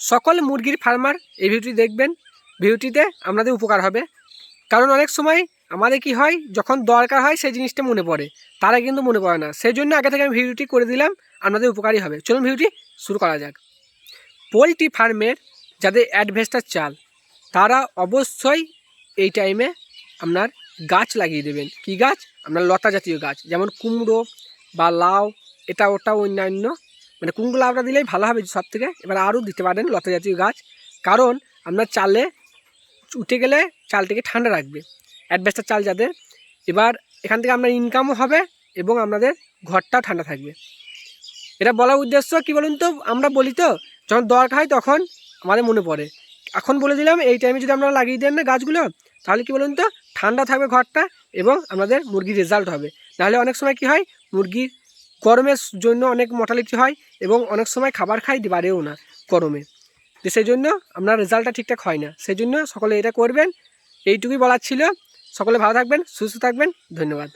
সকল মুরগির ফার্মার এই ভিডিওটি দেখবেন। ভিডিওটিতে আপনাদের উপকার হবে। কারণ অনেক সময় আমাদের কি হয়, যখন দরকার হয় সেই জিনিসটা মনে পড়ে। তারা কিন্তু মনে পড়ে না। সেই জন্য আগে থেকে আমি ভিডিওটি করে দিলাম, আপনাদের উপকারী হবে। চলুন ভিডিওটি শুরু করা যাক। পোলট্রি ফার্মের যাদের অ্যাডভেস্টার চাল, তারা অবশ্যই এই টাইমে আপনার গাছ লাগিয়ে দেবেন। কি গাছ? আপনার লতা জাতীয় গাছ, যেমন কুমড়ো বা লাউ, এটা ওটা অন্যান্য মানে কুমড়ো লাউটা দিলেই ভালো হবে সব থেকে। এবার আরও দিতে পারেন লতা জাতীয় গাছ। কারণ আপনার চালে উঠে গেলে চালটিকে ঠান্ডা রাখবে। অ্যাডভেস্টার চাল যাদের। এবার এখান থেকে আপনার ইনকামও হবে এবং আপনাদের ঘরটাও ঠান্ডা থাকবে। এটা বলার উদ্দেশ্য কি বলুন তো? আমরা বলি তো, যখন দরকার হয় তখন আমাদের মনে পড়ে। এখন বলে দিলাম, এই টাইমে যদি আপনারা লাগিয়ে দেন না গাছগুলো, তাহলে কি বলুন তো? ঠান্ডা থাকবে ঘরটা এবং আমাদের মুরগির রেজাল্ট হবে। নাহলে অনেক সময় কি হয়? মুরগির গরমের জন্য অনেক মর্টালিটি হয় এবং অনেক সময় খাবার খাই বাড়েও না গরমে। তো সেই জন্য আপনার রেজাল্টটা ঠিকঠাক হয় না। সেই জন্য সকলে এটা করবেন। এইটুকুই বলার ছিল। সকলে ভালো থাকবেন, সুস্থ থাকবেন। ধন্যবাদ।